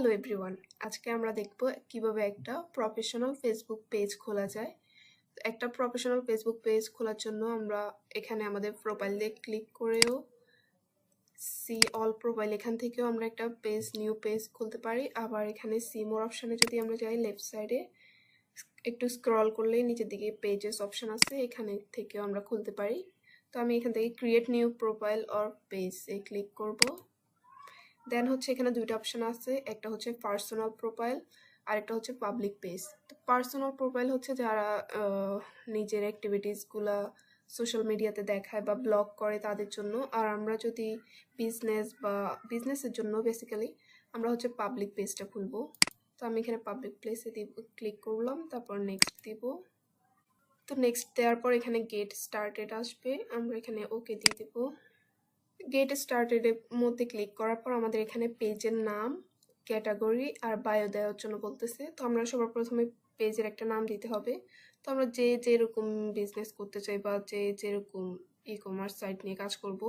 Hello everyone আজকে আমরা দেখব কীভাবে একটা প্রফেশনাল ফেসবুক পেজ খোলা যায়। একটা প্রফেশনাল ফেসবুক পেজ খোলার জন্য আমরা এখানে আমাদের প্রোফাইলে ক্লিক করেও সি অল প্রোফাইল এখান থেকেও আমরা একটা পেজ নিউ পেজ খুলতে পারি। আবার এখানে সি মোর অপশানে যদি আমরা যাই লেফট সাইডে একটু স্ক্রল করলেই নিচের দিকে পেজেস অপশান আছে, এখানে থেকেও আমরা খুলতে পারি। তো আমি এখান থেকে create new profile or page A click করব। দেন হচ্ছে এখানে দুইটা অপশন আছে। একটা হচ্ছে পার্সোনাল প্রোফাইল আর একটা হচ্ছে পাবলিক পেজ তো পার্সোনাল প্রোফাইল হচ্ছে যারা নিজের অ্যাক্টিভিটিসগুলো সোশ্যাল মিডিয়াতে দেখায় বা ব্লগ করে তাদের জন্য। আর আমরা যদি বিজনেস বা বিজনেসের জন্য বেসিক্যালি আমরা হচ্ছে পাবলিক পেজটা খুলবো। তো আমি এখানে পাবলিক প্লেসে দিব ক্লিক করলাম, তারপর নেক্সট দিব। তো নেক্সট দেওয়ার পর এখানে গেট স্টার্টেড আসবে। আমরা এখানে ওকে দিয়ে দেবো। গেট স্টার্টেডের মধ্যে ক্লিক করার পর আমাদের এখানে পেজের নাম ক্যাটাগরি আর বায়ো দেওয়ার জন্য বলতেছে। তো আমরা সবার প্রথমে পেজের একটা নাম দিতে হবে। তো আমরা যে যেরকম বিজনেস করতে চাই বা যে যেরকম ই কমার্স সাইট নিয়ে কাজ করব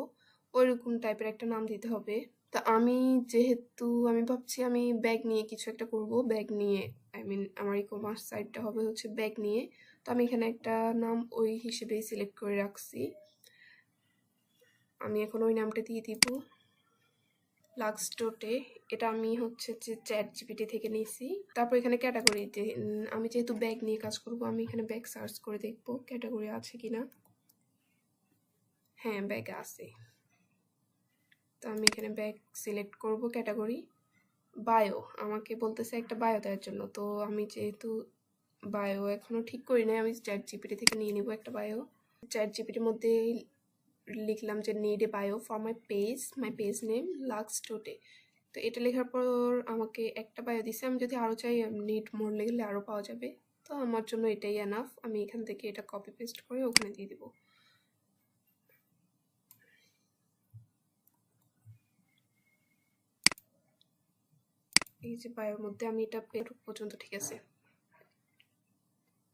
ওই রকম টাইপের একটা নাম দিতে হবে। তো আমি যেহেতু, আমি ভাবছি আমি ব্যাগ নিয়ে কিছু একটা করব। ব্যাগ নিয়ে আই মিন আমার ই কমার্স সাইটটা হবে হচ্ছে ব্যাগ নিয়ে। তো আমি এখানে একটা নাম ওই হিসেবেই সিলেক্ট করে রাখছি। আমি এখন ওই নামটা দিয়ে দিব। লাক্স ডোটে এটা আমি হচ্ছে যে চ্যাট জিপিটি থেকে নিয়েছি তারপর এখানে ক্যাটাগরি যে আমি যেহেতু ব্যাগ নিয়ে কাজ করব, আমি এখানে ব্যাগ সার্চ করে দেখব ক্যাটাগরি আছে কি না হ্যাঁ ব্যাগ আছে। তো আমি এখানে ব্যাগ সিলেক্ট করব ক্যাটাগরি বায়ো আমাকে বলতেছে একটা বায়ো দেওয়ার জন্য। তো আমি যেহেতু বায়ো এখনও ঠিক করি নাই, আমি চ্যাট জিপিটি থেকে নিয়ে নিব একটা বায়ো চ্যাট জিপিটির মধ্যে লিখলাম যে need a bio for my page my page name Lux tote. তো এটা লেখার পর আমাকে একটা বায়ো দিছে, আমি যদি আরও চাই নিড মোর লিখলে আরও পাওয়া যাবে। তো আমার জন্য এটাই এনাফ আমি এখান থেকে এটা কপি পেস্ট করে ওখানে দিয়ে দেবো। এই যে বায়োর মধ্যে আমি এটা পর্যন্ত ঠিক আছে।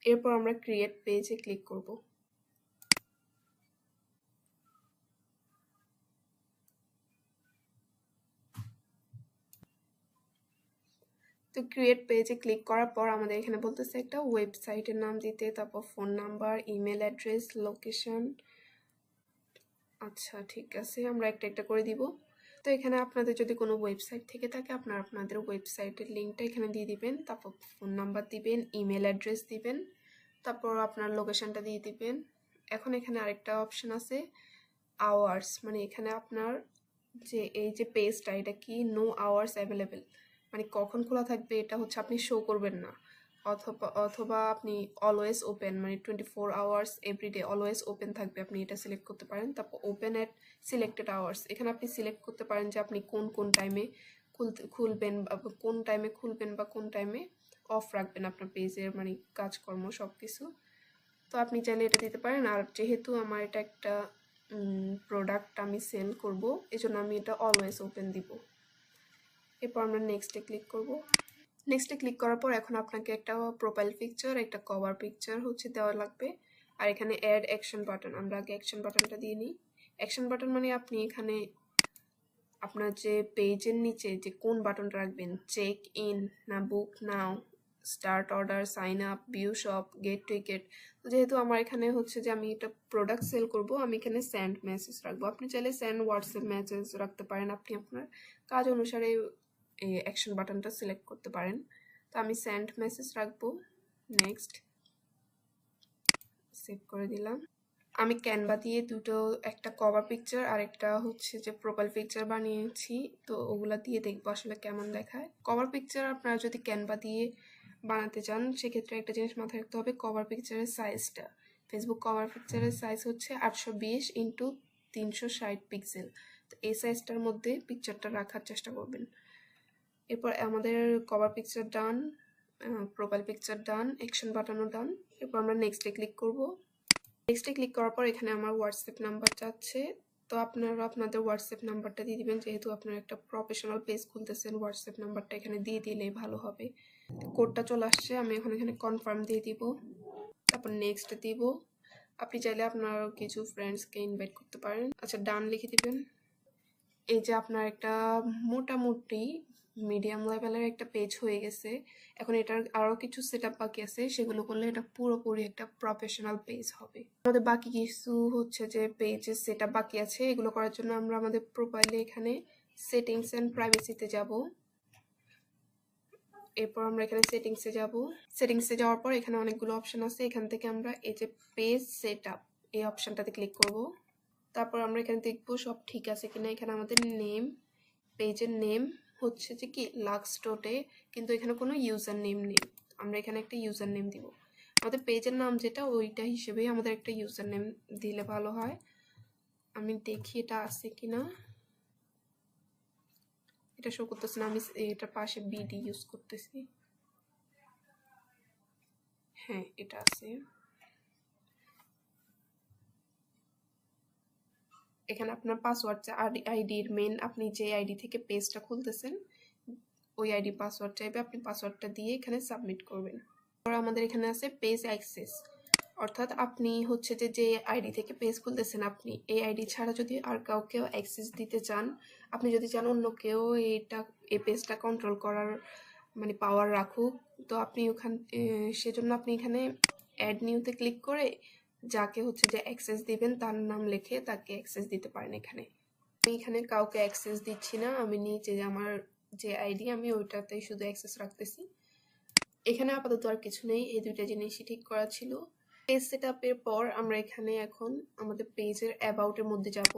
এরপর আমরা ক্রিয়েট পেজে ক্লিক করব। তো ক্রিয়েট পেজে ক্লিক করার পর আমাদের এখানে বলতেছে একটা ওয়েবসাইটের নাম দিতে, তারপর phone number email address location আচ্ছা ঠিক আছে, আমরা একটা একটা করে দিব। তো এখানে আপনাদের যদি কোনো ওয়েবসাইট থেকে থাকে, আপনার আপনাদের ওয়েবসাইটের লিঙ্কটা এখানে দিয়ে দিবেন, তারপর ফোন নাম্বার দিবেন ইমেল অ্যাড্রেস দিবেন, তারপর আপনার লোকেশনটা দিয়ে দিবেন। এখন এখানে আরেকটা অপশন আছে আওয়ার্স মানে এখানে আপনার যে, এই যে পেজটা এটা কি? নো আওয়ার্স অ্যাভেলেবেল মানে কখন খোলা থাকবে এটা হচ্ছে আপনি শো করবেন না। অথবা অথবা আপনি অলওয়েজ ওপেন মানে twenty four hours everyday always open থাকবে, আপনি এটা সিলেক্ট করতে পারেন। তারপর ওপেন অ্যাট সিলেক্টেড আওয়ার্স এখানে আপনি সিলেক্ট করতে পারেন যে আপনি কোন কোন টাইমে খুলতে, খুলবেন বা কোন টাইমে খুলবেন বা কোন টাইমে অফ রাখবেন আপনার পেজের মানে কাজকর্ম সব কিছু তো আপনি চাইলে এটা দিতে পারেন। আর যেহেতু আমার এটা একটা প্রোডাক্ট আমি সেল করব, এজন্য আমি এটা অলওয়েজ ওপেন দিব। এরপর আমরা নেক্সটে ক্লিক করব। নেক্সটে ক্লিক করার পর এখন আপনাকে একটা প্রোফাইল পিকচার একটা কভার পিকচার হচ্ছে দেওয়া লাগবে। আর এখানে অ্যাড অ্যাকশন বাটন আমরা আগে অ্যাকশন বাটনটা দিয়ে নিই। অ্যাকশন বাটন মানে আপনি এখানে আপনার যে পেজের নিচে যে কোন বাটনটা রাখবেন চেক ইন না book now start order sign up view shop get ticket যেহেতু আমার এখানে হচ্ছে যে আমি এটা প্রোডাক্ট সেল করব, আমি এখানে স্যান্ড মেসেজ রাখব। আপনি চাইলে স্যান্ড হোয়াটসঅ্যাপ মেসেজ রাখতে পারেন আপনি আপনার কাজ অনুসারে। এই অ্যাকশন বাটনটা সিলেক্ট করতে পারেন। তো আমি সেন্ড মেসেজ রাখব। নেক্সট সেভ করে দিলাম। আমি ক্যানভা দিয়ে দুটো, একটা কভার পিকচার আর একটা হচ্ছে যে প্রোফাইল পিকচার বানিয়েছি। তো ওগুলা দিয়ে দেখব আসলে কেমন দেখায়। কভার পিকচার আপনারা যদি ক্যানভা দিয়ে বানাতে চান, সেক্ষেত্রে একটা জিনিস মাথায় রাখতে হবে কভার পিকচারের সাইজটা ফেসবুক কভার পিকচারের সাইজ হচ্ছে আটশো বিশ ইন্টু তিনশো ষাট পিক্সেল তো এই সাইজটার মধ্যে পিকচারটা রাখার চেষ্টা করবেন। এরপর আমাদের cover picture done profile picture done action বাটানো done এরপর আমরা নেক্সটে ক্লিক করব। নেক্সটে ক্লিক করার পর এখানে আমার হোয়াটসঅ্যাপ নাম্বার যাচ্ছে তো আপনারা আপনাদের হোয়াটসঅ্যাপ নাম্বারটা দিয়ে দিবেন, যেহেতু আপনারা একটা প্রফেশনাল পেজ খুলতেছেন হোয়াটসঅ্যাপ নাম্বারটা এখানে দিয়ে দিলেই ভালো হবে। কোডটা চলে আসছে, আমি এখন এখানে কনফার্ম দিয়ে দিব। তারপর নেক্সট দিব। আপনি চাইলে আপনার কিছু ফ্রেন্ডসকে ইনভাইট করতে পারেন। আচ্ছা ডান লিখে দিবেন। এই যে আপনার একটা মোটামুটি মিডিয়াম লেভেলের একটা পেজ হয়ে গেছে। এখন এটার আরও কিছু সেট আপ বাকি আছে, সেগুলো করলে এটা পুরোপুরি একটা প্রফেশনাল পেজ হবে। আমাদের বাকি কিছু হচ্ছে যে পেজের সেট আপ বাকি আছে, এগুলো করার জন্য আমরা আমাদের প্রোফাইলে এখানে সেটিংস অ্যান্ড প্রাইভেসিতে যাব। এরপর আমরা এখানে সেটিংসে যাব। সেটিংসে যাওয়ার পর এখানে অনেকগুলো অপশন আছে, এখান থেকে আমরা এই যে পেজ সেট আপ এই অপশনটাতে ক্লিক করব। তারপর আমরা এখানে দেখব সব ঠিক আছে কিনা। এখানে আমাদের নেম পেজের নেম হচ্ছে যে কি লাক্স ডটে কিন্তু এখানে কোনো ইউজার নেম নেই। আমরা এখানে একটা ইউজার নেম দিব। আমাদের পেজের নাম যেটা, ওইটা হিসেবেই আমাদের একটা ইউজার নেম দিলে ভালো হয়। আমি দেখি এটা আছে কি না এটা শো করতেছে না, আমি এটার পাশে বিডি ইউজ করতেছি। হ্যাঁ এটা আছে। এখানে আপনার পাসওয়ার্ড আইডির মেন আপনি যে আইডি থেকে পেজটা খুলতেছেন, ওই আইডি পাসওয়ার্ড চাইবে আপনি পাসওয়ার্ডটা দিয়ে এখানে সাবমিট করবেন। আর আমাদের এখানে আছে পেজ অ্যাক্সেস অর্থাৎ আপনি হচ্ছে যে যে আইডি থেকে পেজ খুলতেছেন আপনি, এই আইডি ছাড়া যদি আর কাউকেও অ্যাক্সেস দিতে চান, আপনি যদি চান অন্য কেউ এইটা এই পেজটা কন্ট্রোল করার মানে পাওয়ার রাখুক, তো আপনি ওখান সেজন্য আপনি এখানে অ্যাড নিউতে ক্লিক করে যাকে হচ্ছে যে অ্যাক্সেস দিবেন, তার নাম লিখে তাকে অ্যাক্সেস দিতে পারেন এখানে। আমি এখানে কাউকে অ্যাক্সেস দিচ্ছি না, আমি নিচে আমার যে আইডি আমি ওইটাতেই শুধু অ্যাক্সেস রাখতেছি। এখানে আপাতত আর কিছু নেই, এই দুইটা জিনিসই ঠিক করা ছিল। পেজ সেট আপের পর আমরা এখানে এখন আমাদের পেজের অ্যাবাউটের মধ্যে যাব।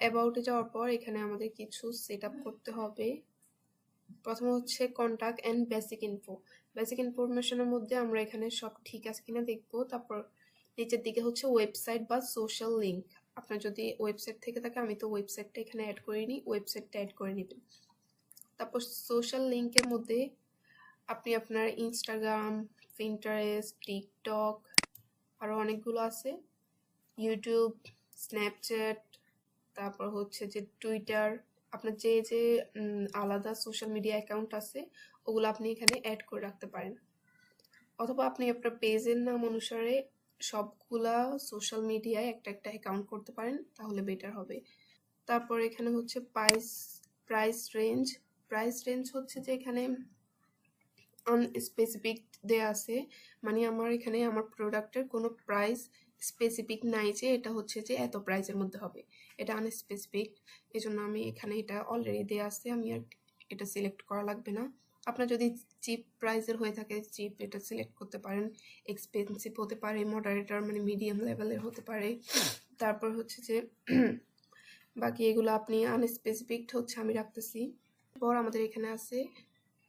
অ্যাবাউটে যাওয়ার পর এখানে আমাদের কিছু সেট করতে হবে। প্রথম হচ্ছে contact and basic info basic ইনফরমেশনের মধ্যে আমরা এখানে সব ঠিক আছে কিনা দেখব। তারপর নিচের দিকে হচ্ছে ওয়েবসাইট বা সোশ্যাল লিঙ্ক আপনার যদি ওয়েবসাইট থেকে থাকে, আমি তো ওয়েবসাইটটা এখানে অ্যাড করে নিই ওয়েবসাইটটা অ্যাড করে নেবেন। তারপর সোশ্যাল লিঙ্কের মধ্যে আপনি আপনার ইনস্টাগ্রাম পিন্টারেস্ট টিকটক আরও অনেকগুলো আছে। ইউটিউব স্ন্যাপচ্যাট তারপর হচ্ছে যে টুইটার আপনার যে যে আলাদা সোশ্যাল মিডিয়া অ্যাকাউন্ট আছে ওগুলো আপনি এখানে অ্যাড করে রাখতে পারেন। অথবা আপনি আপনার পেজের নাম অনুসারে সবগুলা সোশ্যাল মিডিয়ায় একটা একটা অ্যাকাউন্ট করতে পারেন, তাহলে বেটার হবে। তারপর এখানে হচ্ছে price price range price range হচ্ছে যে এখানে আনস্পেসিফিক দেয়া আছে। মানে আমার এখানে আমার প্রোডাক্টের কোনো প্রাইস স্পেসিফিক নাই যে এটা হচ্ছে যে এত প্রাইসের মধ্যে হবে। এটা আনস্পেসিফিক এই জন্য আমি এখানে এটা অলরেডি দেওয়া আছে। আমি আর এটা সিলেক্ট করা লাগবে না। আপনার যদি চিপ প্রাইসের হয়ে থাকে চিপ এটা সিলেক্ট করতে পারেন এক্সপেন্সিভ হতে পারে মডারেটার মানে মিডিয়াম লেভেলের হতে পারে। তারপর হচ্ছে যে, বাকি এগুলো আপনি আনস্পেসিফিক হচ্ছে আমি রাখতেছি। পর আমাদের এখানে আছে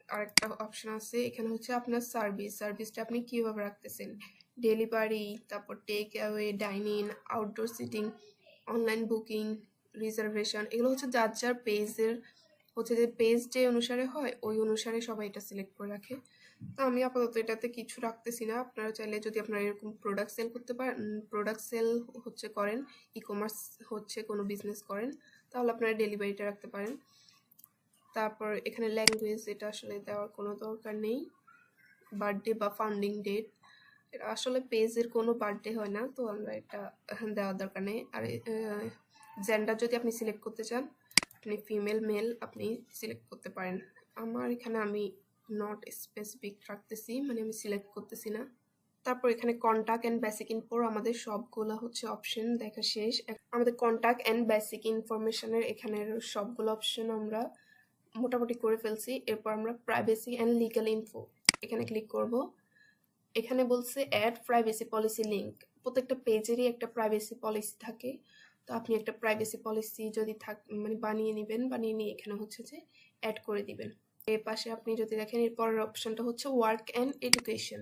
আরেকটা অপশন আছে, এখানে হচ্ছে আপনার সার্ভিস সার্ভিসটা আপনি কীভাবে রাখতেছেন? ডেলিভারি তারপর take away dining outdoor seating online booking reservation এগুলো হচ্ছে যার যার পেজের হচ্ছে যে পেজ যে অনুসারে হয়, ওই অনুসারে সবাই এটা সিলেক্ট করে রাখে। তো আমি আপাতত এটাতে কিছু রাখতেছি না। আপনারা চাইলে যদি আপনারা এরকম প্রোডাক্ট সেল করতে পারেন প্রোডাক্ট সেল হচ্ছে করেন ই কমার্স হচ্ছে কোনো বিজনেস করেন, তাহলে আপনারা ডেলিভারিটা রাখতে পারেন। তারপর এখানে ল্যাঙ্গুয়েজ এটা আসলে দেওয়ার কোনো দরকার নেই। বার্থডে বা ফান্ডিং ডেট আসলে পেজের কোনো বার্থডে হয় না, তো আমরা এটা দেওয়ার দরকার নেই। আর জেন্ডার যদি আপনি সিলেক্ট করতে চান আপনি ফিমেল মেল আপনি সিলেক্ট করতে পারেন। আমার এখানে আমি নট স্পেসিফিক রাখতেছি মানে আমি সিলেক্ট করতেছি না। তারপর এখানে কন্ট্যাক্ট অ্যান্ড বেসিক ইনফোর আমাদের সবগুলো হচ্ছে অপশন দেখা শেষ। আমাদের কন্ট্যাক্ট অ্যান্ড বেসিক ইনফরমেশনের এখানের সবগুলো অপশন আমরা মোটামুটি করে ফেলছি। এরপর আমরা প্রাইভেসি অ্যান্ড লিগাল ইনফো এখানে ক্লিক করব। এখানে বলছে অ্যাড প্রাইভেসি পলিসি লিঙ্ক প্রত্যেকটা পেজেরই একটা প্রাইভেসি পলিসি থাকে। তো আপনি একটা প্রাইভেসি পলিসি যদি থাক মানে বানিয়ে নেবেন, বানিয়ে নিয়ে এখানে হচ্ছে যে অ্যাড করে দিবেন। এর পাশে আপনি যদি দেখেন, এর পরের অপশনটা হচ্ছে ওয়ার্ক অ্যান্ড এডুকেশন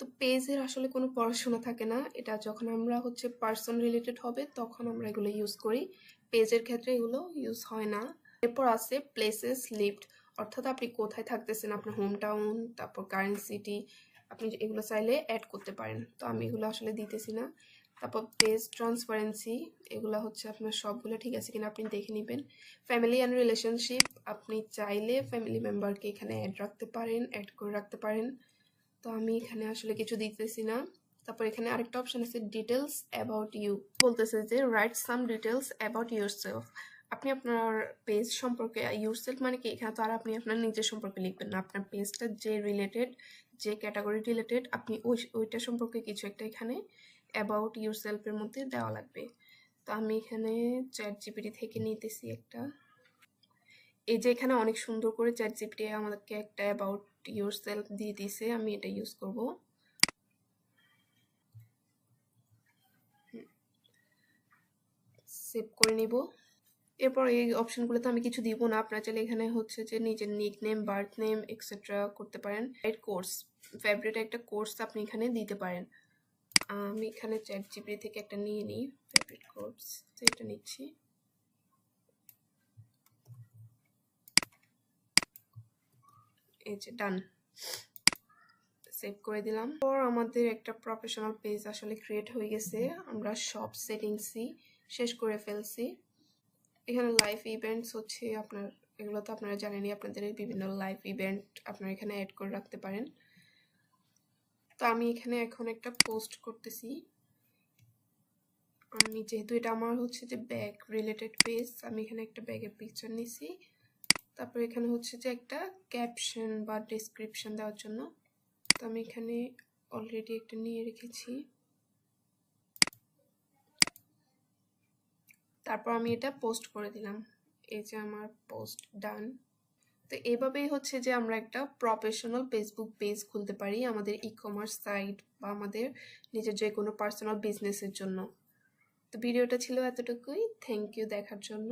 তো পেজের আসলে কোনো পড়াশোনা থাকে না। এটা যখন আমরা হচ্ছে পার্সন রিলেটেড হবে, তখন আমরা এগুলো ইউজ করি। পেজের ক্ষেত্রে এগুলো ইউজ হয় না। এরপর আছে প্লেসেস লিফট অর্থাৎ আপনি কোথায় থাকতেছেন? আপনার হোম টাউন তারপর কারেন্ট সিটি আপনি এগুলো চাইলে অ্যাড করতে পারেন। তো আমি এগুলো আসলে দিতেছি না। তারপর পেজ ট্রান্সপারেন্সি এগুলো হচ্ছে আপনার সবগুলো ঠিক আছে কিনা আপনি দেখে নেবেন। ফ্যামিলি অ্যান্ড রিলেশনশিপ আপনি চাইলে ফ্যামিলি মেম্বারকে এখানে অ্যাড রাখতে পারেন অ্যাড করে রাখতে পারেন। তো আমি এখানে আসলে কিছু দিতেছি না। তারপর এখানে আরেকটা অপশন আছে ডিটেলস অ্যাবাউট ইউ বলতেছে যে write some details about yourself আপনি আপনার পেজ সম্পর্কে ইউরসেলফ মানে কি? এখানে তো আর আপনি আপনার নিজের সম্পর্কে লিখবেন না। আপনার পেজটা যে রিলেটেড যে ক্যাটাগরি রিলেটেড আপনি ওই, ওইটা সম্পর্কে কিছু একটা এখানে অ্যাবাউট ইউর সেলফের মধ্যে দেওয়া লাগবে। তো আমি এখানে চ্যাট জিপিটি থেকে নিতেছি একটা। এই যে এখানে অনেক সুন্দর করে চ্যাট জিপিটি আমাদেরকে একটা অ্যাবাউট ইউর সেলফ দিয়ে দিছে আমি এটা ইউজ করব। সেভ করে নিব। এরপর এই অপশনগুলোতে আমি কিছু দিব না, আপনার চাইলে এখানে হচ্ছে যে নিজের nick name birth name etcetera করতে পারেন। কোর্স ফেভারিট একটা কোর্স আপনি এখানে দিতে পারেন। আমি এখানে চ্যাট জিপি থেকে একটা নিয়ে নিই ফেভারিট কোর্স এটা নিচ্ছি। এই যে ডান সেভ করে দিলাম। পর আমাদের একটা প্রফেশনাল পেজ আসলে ক্রিয়েট হয়ে গেছে। আমরা সব সেটিংসই শেষ করে ফেলছি। এখানে লাইভ ইভেন্টস হচ্ছে, আপনার এগুলো তো আপনারা জানেনই, আপনাদের বিভিন্ন লাইভ ইভেন্ট আপনারা এখানে অ্যাড করে রাখতে পারেন। তো আমি এখানে এখন একটা পোস্ট করতেছি। আমি যেহেতু এটা আমার হচ্ছে যে ব্যাগ রিলেটেড পেজ আমি এখানে একটা ব্যাগের পিকচার নিছি। তারপর এখানে হচ্ছে যে একটা ক্যাপশন বা ডেসক্রিপশন দেওয়ার জন্য। তো আমি এখানে অলরেডি একটা নিয়ে রেখেছি। তারপর আমি এটা পোস্ট করে দিলাম। এই যে আমার পোস্ট ডান তো এভাবেই হচ্ছে যে আমরা একটা প্রফেশনাল ফেসবুক পেজ খুলতে পারি আমাদের ই কমার্স সাইট বা আমাদের নিজের যে কোনো পার্সোনাল বিজনেসের জন্য। তো ভিডিওটা ছিল এতটুকুই। থ্যাংক ইউ দেখার জন্য।